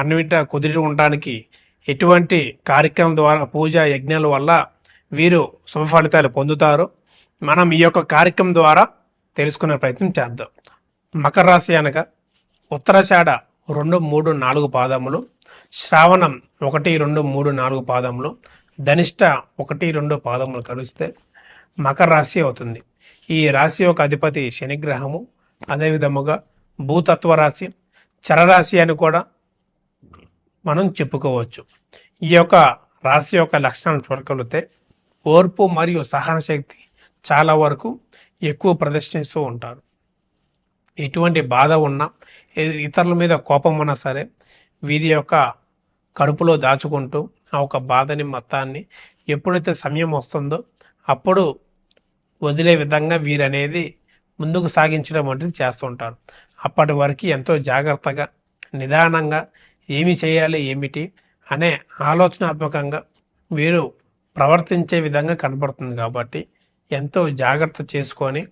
అన్నవిట కుదిరి ఉండడానికి ఎటువంటి కార్యక్రమం ద్వారా పూజ యజ్ఞాల వల్ల వీరు శుభ ఫలితాలు పొందుతారు మనం ఈ యొక్క కార్యక్రమం ద్వారా తెలుసుకునే ప్రయత్నం చేద్దాం. మకర రాశి అనగా ఉత్తరాషాఢ రెండు మూడు నాలుగు పాదములు శ్రావణం ఒకటి రెండు మూడు నాలుగు పాదములు ధనిష్ట ఒకటి రెండు పాదములు కలిస్తే మకర రాశి అవుతుంది. ఈ రాశి యొక్క అధిపతి శనిగ్రహము అదేవిధముగా భూతత్వ రాశి చరరాశి అని కూడా మనం చెప్పుకోవచ్చు. ఈ యొక్క రాశి యొక్క లక్షణాలను చూడగలిగితే ఓర్పు మరియు సహన శక్తి చాలా వరకు ఎక్కువ ప్రదర్శిస్తూ ఉంటారు. ఎటువంటి బాధ ఉన్నా ఇతరుల మీద కోపం ఉన్నా సరే వీరి యొక్క కడుపులో దాచుకుంటూ ఆ ఒక బాధని మొత్తాన్ని ఎప్పుడైతే సమయం వస్తుందో అప్పుడు వదిలే విధంగా వీరనేది ముందుకు సాగించడం వంటిది చేస్తుంటారు అప్పటి వరకు ఎంతో జాగ్రత్తగా నిదానంగా ఏమి చేయాలి ఏమిటి అనే ఆలోచనాత్మకంగా వీరు ప్రవర్తించే విధంగా కనబడుతుంది కాబట్టి ఎంతో జాగ్రత్త చేసుకొని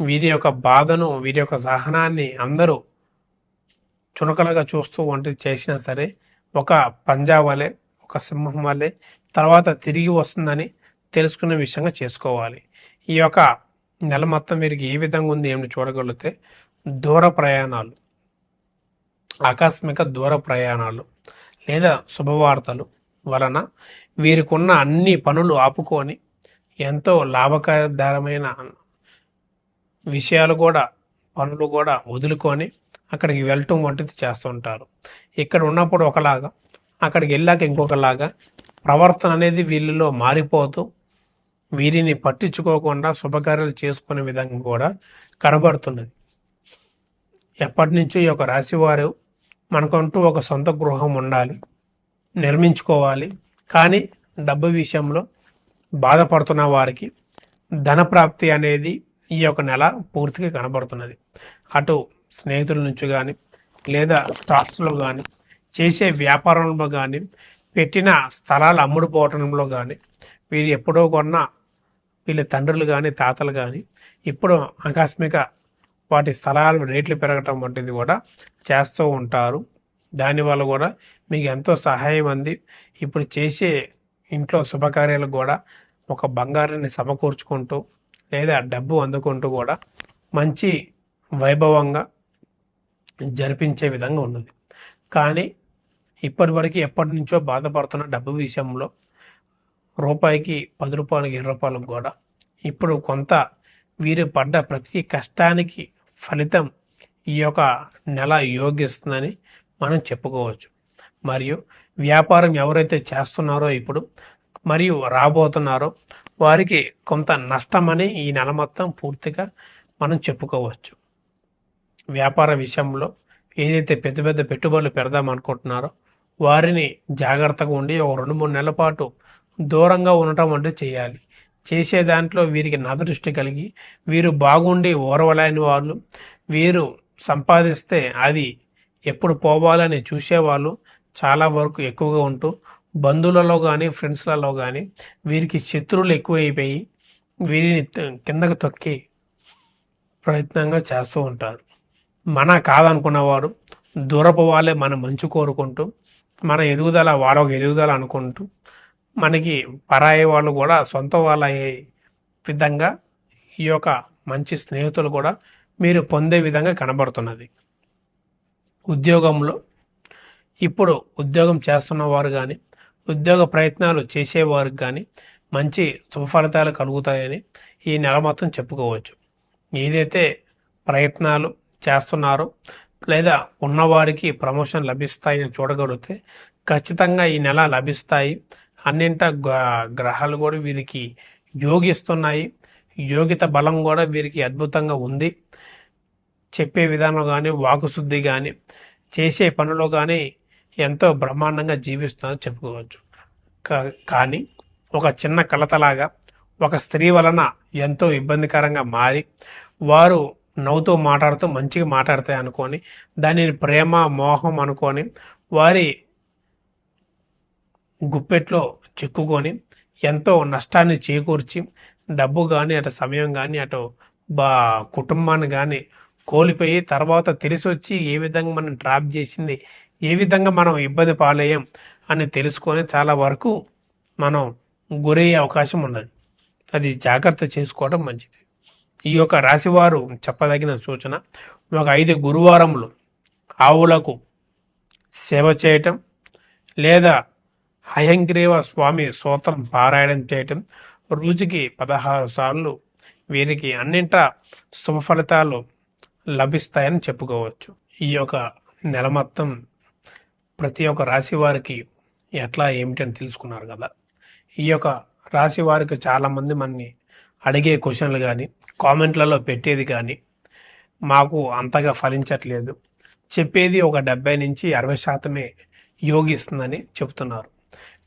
వీరి యొక్క బాధను వీరి యొక్క సహనాన్ని అందరూ చునకలుగా చూస్తూ వంటి చేసినా సరే ఒక పంజా వలె ఒక సింహం వలె తర్వాత తిరిగి వస్తుందని తెలుసుకునే విషయంగా చేసుకోవాలి. ఈ యొక్క నెల మొత్తం వీరికి ఏ విధంగా ఉంది ఏమిటి చూడగలిగితే దూర ప్రయాణాలు. ఆకస్మిక దూర ప్రయాణాలు లేదా శుభవార్తలు వలన వీరికున్న అన్ని పనులు ఆపుకొని ఎంతో లాభకరమైన విషయాలు కూడా పనులు కూడా వదులుకొని అక్కడికి వెళ్ళటం వంటిది చేస్తుంటారు ఇక్కడ ఉన్నప్పుడు ఒకలాగా అక్కడికి వెళ్ళాక ఇంకొకలాగా ప్రవర్తన అనేది వీళ్ళలో మారిపోతూ వీరిని పట్టించుకోకుండా శుభకార్యాలు చేసుకునే విధంగా కూడా కనబడుతున్నది. ఎప్పటి నుంచో ఈ యొక్క రాశి వారు మనకంటూ ఒక సొంత గృహం ఉండాలి నిర్మించుకోవాలి. కానీ డబ్బు విషయంలో బాధపడుతున్న వారికి ధన ప్రాప్తి అనేది ఈ యొక్క నెల పూర్తిగా కనబడుతున్నది. అటు స్నేహితుల నుంచి కానీ లేదా స్టాక్స్లో కానీ చేసే వ్యాపారంలో కానీ పెట్టిన స్థలాలు అమ్ముడుపోవటంలో కానీ వీరు ఎప్పుడో కొన్న వీళ్ళ తండ్రులు కానీ తాతలు కానీ ఇప్పుడు ఆకస్మిక వాటి స్థలాలు రేట్లు పెరగటం వంటిది కూడా చేస్తూ ఉంటారు. దానివల్ల కూడా మీకు ఎంతో సహాయం అంది. ఇప్పుడు చేసే ఇంట్లో శుభకార్యాలకు కూడా ఒక బంగారాన్ని సమకూర్చుకుంటూ లేదా డబ్బు అందుకుంటూ కూడా మంచి వైభవంగా జరిపించే విధంగా ఉన్నది. కానీ ఇప్పటివరకు ఎప్పటి నుంచో బాధపడుతున్న డబ్బు విషయంలో రూపాయికి పది రూపాయలకి ఇరవై రూపాయలకు కూడా ఇప్పుడు కొంత వీరు పడ్డ ప్రతి కష్టానికి ఫలితం ఈ యొక్క నెల యోగిస్తుందని మనం చెప్పుకోవచ్చు. మరియు వ్యాపారం ఎవరైతే చేస్తున్నారో ఇప్పుడు మరియు రాబోతున్నారో వారికి కొంత నష్టమని ఈ నెల మొత్తం పూర్తిగా మనం చెప్పుకోవచ్చు. వ్యాపార విషయంలో ఏదైతే పెద్ద పెద్ద పెట్టుబడులు పెడదాం అనుకుంటున్నారో వారిని జాగ్రత్తగా ఉండి ఒక రెండు మూడు నెలల పాటు దూరంగా ఉండటం వంటివి చేయాలి. చేసే దాంట్లో వీరికి నదృష్టి కలిగి వీరు బాగుండి ఓరవలేని వాళ్ళు వీరు సంపాదిస్తే అది ఎప్పుడు పోవాలని చూసేవాళ్ళు చాలా వరకు ఎక్కువగా ఉంటూ బంధువులలో కానీ ఫ్రెండ్స్లలో కానీ వీరికి శత్రువులు ఎక్కువైపోయి వీరిని త- కిందకు తొక్కి ప్రయత్నంగా చేస్తూ ఉంటారు. మన కాదనుకున్నవాడు దూరపు వాళ్ళే మన మంచి కోరుకుంటూ మన ఎదుగుదల వారొక ఎదుగుదల అనుకుంటూ మనకి పరాయి వాళ్ళు కూడా సొంత వాళ్ళ విధంగా ఈ యొక్క మంచి స్నేహితులు కూడా మీరు పొందే విధంగా కనబడుతున్నది. ఉద్యోగంలో ఇప్పుడు ఉద్యోగం చేస్తున్న వారు కానీ ఉద్యోగ ప్రయత్నాలు చేసేవారికి కానీ మంచి సుఫలితాలు కలుగుతాయని ఈ నెల మొత్తం చెప్పుకోవచ్చు. ఏదైతే ప్రయత్నాలు చేస్తున్నారో లేదా ఉన్నవారికి ప్రమోషన్ లభిస్తాయని చూడగలిగితే ఖచ్చితంగా ఈ నెల లభిస్తాయి. అన్నింట గ్రహాలు కూడా వీరికి యోగిస్తున్నాయి. యోగిత బలం కూడా వీరికి అద్భుతంగా ఉంది. చెప్పే విధానం కానీ వాకుశుద్ధి కానీ చేసే పనులు కానీ ఎంతో బ్రహ్మాండంగా జీవిస్తుందని చెప్పుకోవచ్చు. కా- కానీ ఒక చిన్న కలతలాగా ఒక స్త్రీ వలన ఎంతో ఇబ్బందికరంగా మారి వారు నవ్వుతూ మాట్లాడుతూ మంచిగా మాట్లాడతాయి అనుకొని దానిని ప్రేమ మోహం అనుకొని వారి గుప్పెట్లో చిక్కుకొని ఎంతో నష్టాన్ని చేకూర్చి డబ్బు కానీ అటు సమయం కానీ అటు బా కుటుంబాన్ని కానీ కోల్పోయి తర్వాత తెలిసి వచ్చి ఏ విధంగా మనం డ్రాప్ చేసింది ఏ విధంగా మనం ఇబ్బంది పాలయ్యాం అని తెలుసుకొని చాలా వరకు మనం గురయ్యే అవకాశం ఉన్నది. అది జాగ్రత్త చేసుకోవడం మంచిది. ఈ యొక్క రాశివారు చెప్పదగిన సూచన ఒక ఐదు గురువారములు ఆవులకు సేవ చేయటం లేదా హయంగ్రీవ స్వామి సూత్రం పారాయణం చేయటం రోజుకి పదహారు సార్లు వీరికి అన్నింటా శుభ ఫలితాలు లభిస్తాయని చెప్పుకోవచ్చు. ఈ యొక్క నెల మొత్తం ప్రతి ఒక్క రాశి వారికి ఎట్లా ఏమిటని తెలుసుకున్నారు కదా. ఈ యొక్క రాశి వారికి చాలామంది మనని అడిగే క్వశ్చన్లు కానీ కామెంట్లలో పెట్టేది కానీ మాకు అంతగా ఫలించట్లేదు. చెప్పేది ఒక డెబ్బై నుంచి అరవై శాతమే యోగిస్తుందని చెబుతున్నారు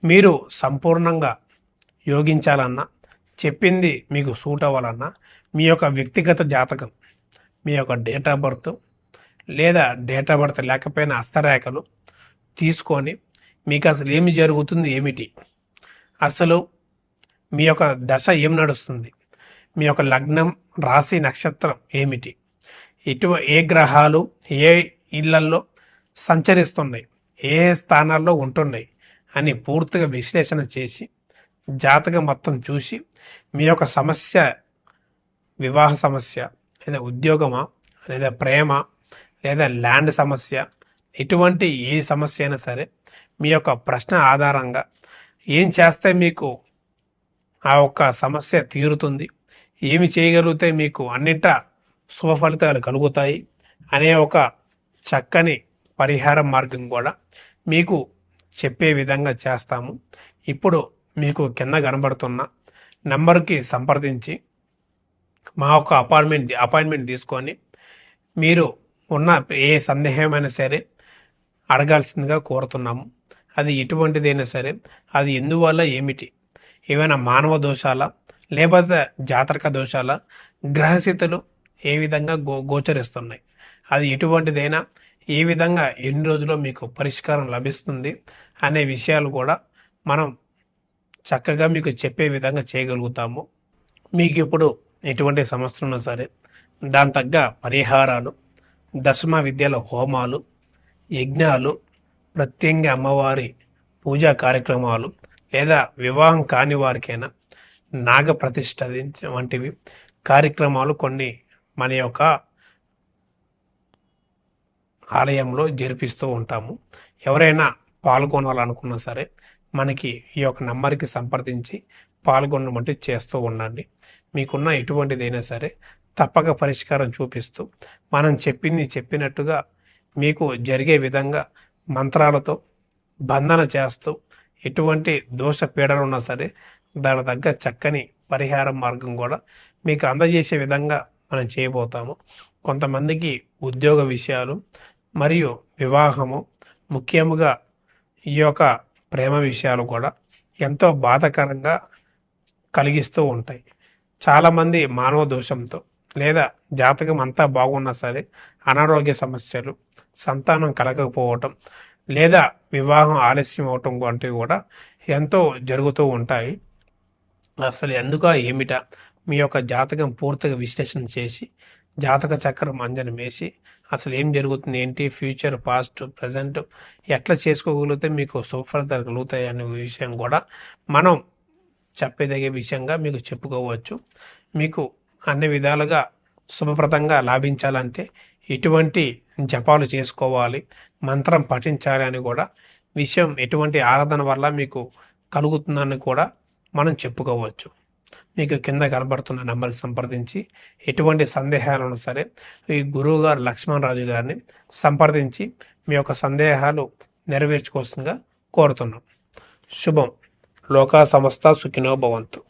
మీరు సంపూర్ణంగా యోగించాలన్నా చెప్పింది మీకు సూట్ అవ్వాలన్నా మీ యొక్క వ్యక్తిగత జాతకం మీ యొక్క డేట్ ఆఫ్ బర్త్ లేదా డేట్ ఆఫ్ బర్త్ లేకపోయినా హస్తరేఖలు తీసుకొని మీకు అసలు ఏమి జరుగుతుంది ఏమిటి? అసలు మీ యొక్క దశ ఏం నడుస్తుంది? మీ యొక్క లగ్నం రాశి నక్షత్రం ఏమిటి? ఇటు ఏ గ్రహాలు ఏ ఇళ్ళల్లో సంచరిస్తున్నాయి? ఏ స్థానాల్లో ఉంటున్నాయి? అని పూర్తిగా విశ్లేషణ చేసి జాతకం మొత్తం చూసి మీ యొక్క సమస్య వివాహ సమస్య లేదా ఉద్యోగమా లేదా ప్రేమ లేదా ల్యాండ్ సమస్య ఎటువంటి ఏ సమస్య అయినా సరే మీ యొక్క ప్రశ్న ఆధారంగా ఏం చేస్తే మీకు ఆ ఒక్క సమస్య తీరుతుంది ఏమి చేయగలిగితే మీకు అన్నింటా శుభ ఫలితాలు కలుగుతాయి అనే ఒక చక్కని పరిహార మార్గం కూడా మీకు చెప్పే విధంగా చేస్తాము. ఇప్పుడు మీకు కింద కనబడుతున్న నంబర్కి సంప్రదించి మా యొక్క అపాయింట్మెంట్ అపాయింట్మెంట్ తీసుకొని మీరు ఉన్న ఏ సందేహమైనా సరే అడగాల్సిందిగా కోరుతున్నాము. అది ఎటువంటిదైనా సరే అది ఎందువల్ల ఏమిటి? ఏమైనా మానవ దోషాల? లేకపోతే జాతరక దోషాల? గ్రహస్థితులు ఏ విధంగా గో గోచరిస్తున్నాయి? అది ఎటువంటిదైనా ఈ విధంగా ఎన్ని రోజుల్లో మీకు పరిష్కారం లభిస్తుంది అనే విషయాలు కూడా మనం చక్కగా మీకు చెప్పే విధంగా చేయగలుగుతాము. మీకు ఇప్పుడు ఎటువంటి సమస్యలు ఉన్నా సరే దాని తగ్గ పరిహారాలు దశమ విద్యల హోమాలు యజ్ఞాలు ప్రత్యంగ అమ్మవారి పూజా కార్యక్రమాలు లేదా వివాహం కాని వారికైనా నాగ ప్రతిష్ట వంటివి కార్యక్రమాలు కొన్ని మన యొక్క ఆలయంలో జరిపిస్తూ ఉంటాము. ఎవరైనా పాల్గొనాలనుకున్నా సరే మనకి ఈ యొక్క నంబర్కి సంప్రదించి పాల్గొనమంటే చేస్తూ ఉండండి. మీకున్న ఎటువంటిదైనా సరే తప్పక పరిష్కారం చూపిస్తూ మనం చెప్పింది చెప్పినట్టుగా మీకు జరిగే విధంగా మంత్రాలతో బంధన చేస్తూ ఎటువంటి దోష పీడలు ఉన్నా సరే దాని తగ్గ చక్కని పరిహార మార్గం కూడా మీకు అందజేసే విధంగా మనం చేయబోతాము. కొంతమందికి ఉద్యోగ విషయాలు మరియు వివాహము ముఖ్యముగా ఈ యొక్క ప్రేమ విషయాలు కూడా ఎంతో బాధకరంగా కలిగిస్తూ ఉంటాయి. చాలామంది మానవ దోషంతో లేదా జాతకం అంతా బాగున్నా సరే అనారోగ్య సమస్యలు సంతానం కలగకపోవటం లేదా వివాహం ఆలస్యం అవటం వంటివి కూడా ఎంతో జరుగుతూ ఉంటాయి. అసలు ఎందుక ఏమిటా? మీ యొక్క జాతకం పూర్తిగా విశ్లేషణ చేసి జాతక చక్రం అంజనం వేసి అసలు ఏం జరుగుతుంది ఏంటి ఫ్యూచర్ పాస్ట్ ప్రజెంట్ ఎట్లా చేసుకోగలిగితే మీకు సుఫలితాలు కలుగుతాయి అనే విషయం కూడా మనం చెప్పదగే విషయంగా మీకు చెప్పుకోవచ్చు. మీకు అన్ని విధాలుగా శుభప్రదంగా లాభించాలంటే ఎటువంటి జపాలు చేసుకోవాలి మంత్రం పఠించాలి అని కూడా విషయం ఎటువంటి ఆరాధన వల్ల మీకు కలుగుతుందని కూడా మనం చెప్పుకోవచ్చు. మీకు కింద కనబడుతున్న నెంబర్ సంప్రదించి ఎటువంటి సందేహాలను సరే ఈ గురువు గారు లక్ష్మణ్ రాజు గారిని సంప్రదించి మీ యొక్క సందేహాలు నెరవేర్చుకోవాల్సిందిగా కోరుతున్నాం. శుభం. లోకా సంస్థ సుఖినో భవంతు.